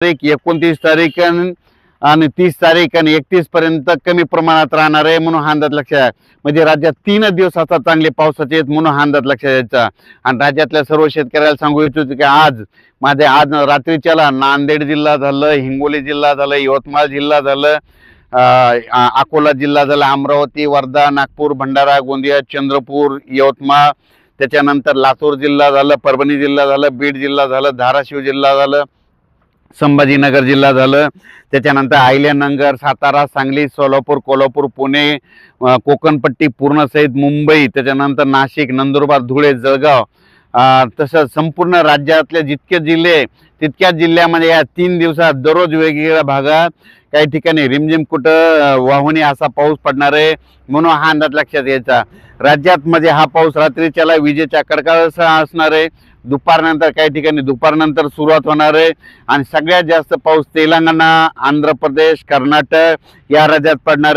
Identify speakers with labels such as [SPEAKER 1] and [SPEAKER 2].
[SPEAKER 1] तारीख एकोणतीस तारीख आणि तीस तारीख आणि एकतीस पर्यंत कमी प्रमाणात राहणार आहे म्हणून हा अंदाज लक्षात आहे. म्हणजे राज्यात तीन दिवस आता चांगले पावसाचे आहेत म्हणून हा अंदाज लक्षात यायचा आणि राज्यातल्या सर्व शेतकऱ्याला सांगू इच्छितो की आज माझे आज रात्रीच्याला नांदेड जिल्हा झालं हिंगोली जिल्हा झालं यवतमाळ जिल्हा झालं अकोला जिल्हा झाला अमरावती वर्धा नागपूर भंडारा गोंदिया चंद्रपूर यवतमाळ त्याच्यानंतर लातूर जिल्हा झालं परभणी जिल्हा झालं बीड जिल्हा झालं धाराशिव जिल्हा झालं संभाजीनगर जिल्हा झालं. त्याच्यानंतर आहिल्यानगर सातारा सांगली सोलापूर कोल्हापूर पुणे कोकणपट्टी पूर्ण सहित मुंबई त्याच्यानंतर नाशिक नंदुरबार धुळे जळगाव तसंच संपूर्ण राज्यातले जितके जिल्हे तितक्याच जिल्ह्यामध्ये या तीन दिवसात दररोज वेगवेगळ्या भागात काही ठिकाणी रिमझिम कुठं वाहुनी असा पाऊस पडणार आहे म्हणून हा अंदाज लक्षात यायचा राज्यात मध्ये हा पाऊस रात्रीच्याला विजेच्या कडकडासह असणार आहे. दुपारनंतर काही ठिकाणी दुपारनंतर सुरुवात होणार आहे. आणि सगळ्यात जास्त पाऊस तेलंगणा आंध्र प्रदेश कर्नाटक या राज्यात पडणार आहे.